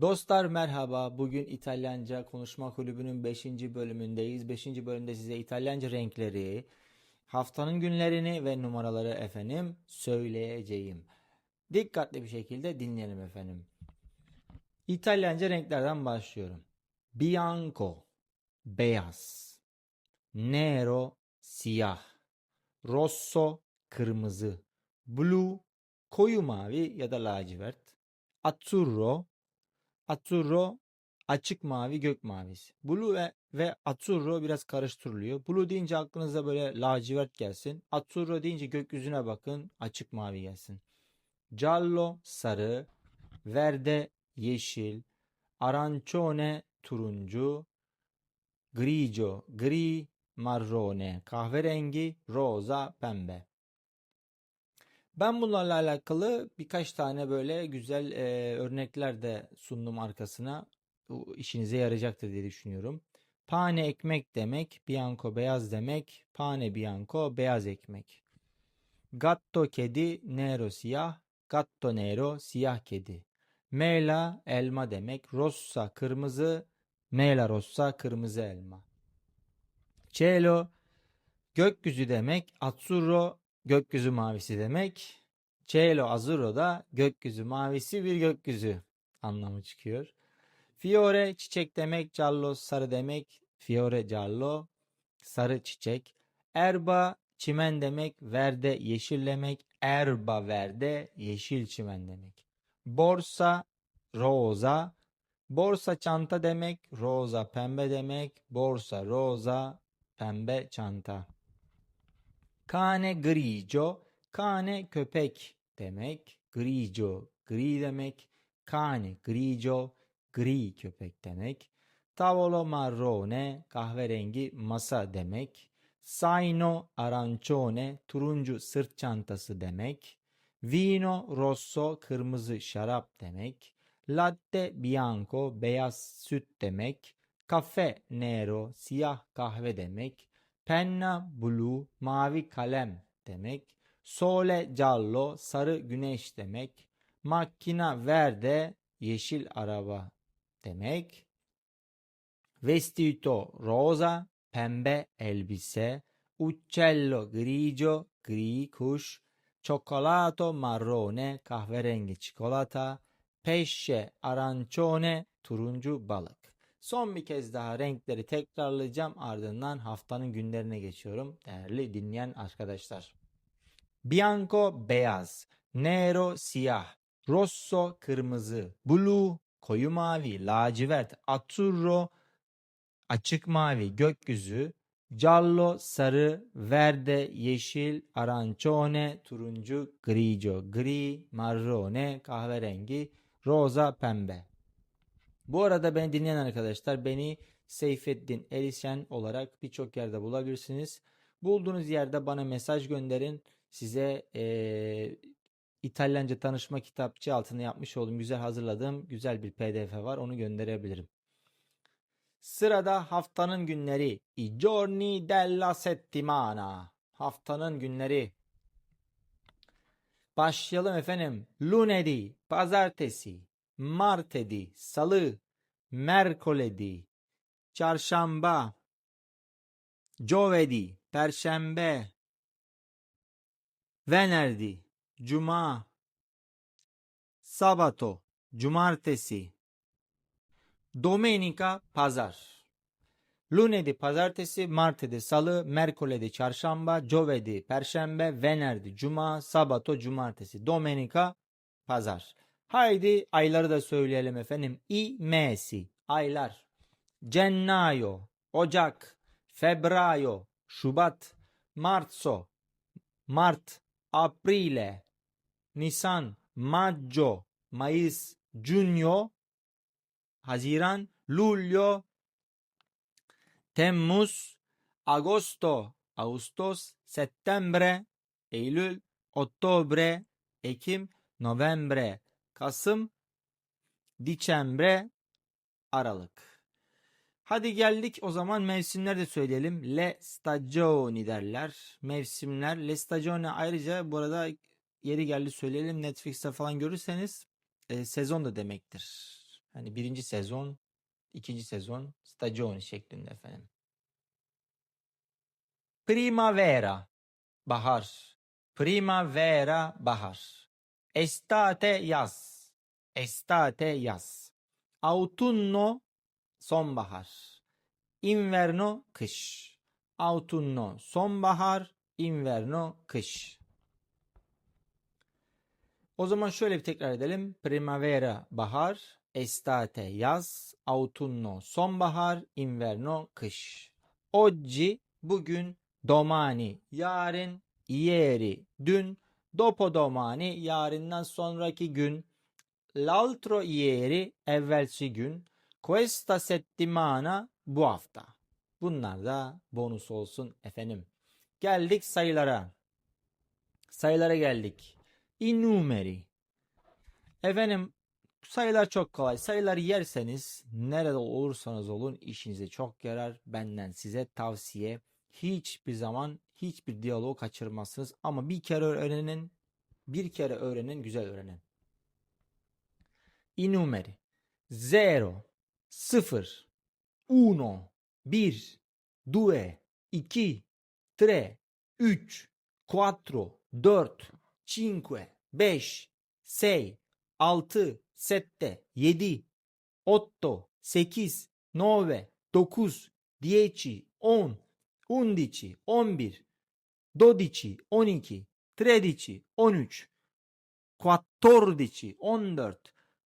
Dostlar merhaba. Bugün İtalyanca Konuşma Kulübü'nün 5. bölümündeyiz. 5. bölümde size İtalyanca renkleri, haftanın günlerini ve numaraları efendim söyleyeceğim. Dikkatli bir şekilde dinleyelim efendim. İtalyanca renklerden başlıyorum. Bianco, beyaz. Nero, siyah. Rosso, kırmızı. Blue, koyu mavi ya da lacivert. Azzurro, Azzurro açık mavi gök mavisi. Blue ve, ve azzurro biraz karıştırılıyor. Blue deyince aklınıza böyle lacivert gelsin. Azzurro deyince gökyüzüne bakın açık mavi gelsin. Giallo sarı, verde yeşil, arancione turuncu, grigio gri, marrone kahverengi, roza pembe. Ben bunlarla alakalı birkaç tane böyle güzel e, örnekler de sundum arkasına. Bu işinize yarayacaktır diye düşünüyorum. Pane ekmek demek, bianco beyaz demek, pane bianco beyaz ekmek. Gatto kedi, nero siyah, gatto nero siyah kedi. Mela elma demek, rossa kırmızı, mela rossa kırmızı elma. Cielo gökyüzü demek, azzurro gökyüzü mavisi demek. Cielo azzurro da gökyüzü mavisi bir gökyüzü anlamı çıkıyor. Fiore çiçek demek, giallo sarı demek, fiore giallo sarı çiçek. Erba çimen demek, verde yeşil demek, erba verde yeşil çimen demek. Borsa roza, borsa çanta demek, roza pembe demek, borsa roza pembe çanta. Cane grigio, cane köpek demek, grigio gri demek, cane grigio gri köpek demek. Tavolo marrone kahverengi masa demek. Saino arancione turuncu sırt çantası demek. Vino rosso kırmızı şarap demek. Latte bianco beyaz süt demek. Caffè nero siyah kahve demek. Penna blu mavi kalem demek. Sole giallo sarı güneş demek. Macchina verde yeşil araba demek. Vestito rosa pembe elbise. Uccello grigio gri kuş. Cioccolato marrone kahverengi çikolata. Pesce arancione turuncu balık. Son bir kez daha renkleri tekrarlayacağım ardından haftanın günlerine geçiyorum değerli dinleyen arkadaşlar. Bianco beyaz, nero siyah, rosso kırmızı, blue koyu mavi, lacivert, azzurro açık mavi, gökyüzü, giallo sarı, verde yeşil, arancione turuncu, grigio gri, marrone kahverengi, roza pembe. Bu arada beni dinleyen arkadaşlar beni Seyfettin Erişen olarak birçok yerde bulabilirsiniz. Bulduğunuz yerde bana mesaj gönderin. Size eee, İtalyanca tanışma kitapçı altına yapmış olduğum güzel hazırladığım güzel bir pdf var. Onu gönderebilirim. Sırada haftanın günleri. I giorni della settimana. Haftanın günleri. Başlayalım efendim. Lunedì, pazartesi, martedì, salı, mercoledì, çarşamba, giovedì, perşembe, venerdì, cuma, sabato, cumartesi, domenica, pazar. Lunedì, pazartesi, martedì, salı, mercoledì, çarşamba, giovedì, perşembe, venerdì, cuma, sabato, cumartesi, domenica, pazar. Haydi ayları da söyleyelim efendim. I mesi, aylar. Gennaio, Ocak, Febbraio, Şubat, Marzo, Mart, Aprile, Nisan, Maggio, Mayıs, Giugno, Haziran, Luglio, Temmuz, Agosto, Ağustos, Settembre, Eylül, Ottobre, Ekim, Novembre, Kasım, Dicembre, Aralık. Hadi geldik o zaman mevsimler de söyleyelim. Le stagioni derler. Mevsimler. Le stagione ayrıca bu arada yeri geldi söyleyelim. Netflix'te falan görürseniz e, sezon da demektir. Hani birinci sezon, ikinci sezon stagione şeklinde efendim. Primavera bahar. Primavera bahar. Estate yaz. Estate yaz. Autunno sonbahar. Inverno kış. Autunno sonbahar, inverno kış. O zaman şöyle bir tekrar edelim. Primavera bahar, estate yaz, autunno sonbahar, inverno kış. Oggi bugün, domani yarın, ieri dün, dopodomani yarından sonraki gün, l'altro ieri evvelsi gün, questa settimana bu hafta. Bunlar da bonus olsun efendim. Geldik sayılara. Sayılara geldik. I numeri. Efendim sayılar çok kolay. Sayıları yerseniz nerede olursanız olun işinize çok yarar. Benden size tavsiye. Hiçbir zaman hiçbir diyaloğu kaçırmazsınız. Ama bir kere öğrenin. Bir kere öğrenin, güzel öğrenin. I numeri. 0, 0, 1, 1, 2, 2, 3, 3, 4, 4, 5, 5, 6, 6, 7, 7, 8, 8, 9, 9, 10, 10, 11, 11, 12, 12, 13, 13, 14, 14,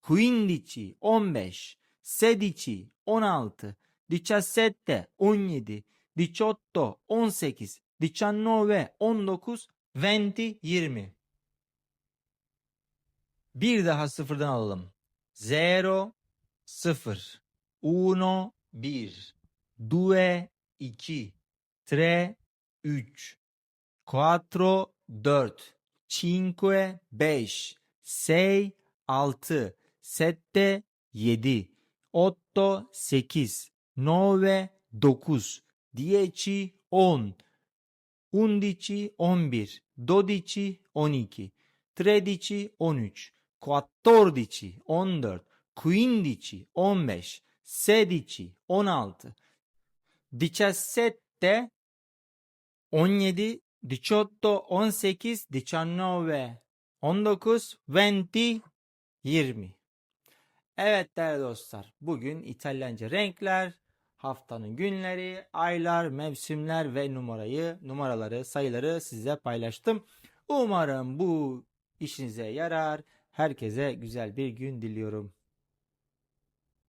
15, 15, 16, 16, 17, 17, 18, 18, 19, 19, 20, 20. Bir daha sıfırdan alalım. 0, 0, 1, 1, 2, 2, 3, 4, 4, 5, 5, 6, 6, 7, 7, 8, 8, 9, 9, 10, 10, 11, 11, 12, 12, 13, 13, 14, 14, 15, 15, 16, 16, 17, 17, 18, 18, 19, 19, 20, 20. Evet değerli dostlar, bugün İtalyanca renkler, haftanın günleri, aylar, mevsimler ve numarayı, numaraları, sayıları size paylaştım. Umarım bu işinize yarar. Herkese güzel bir gün diliyorum.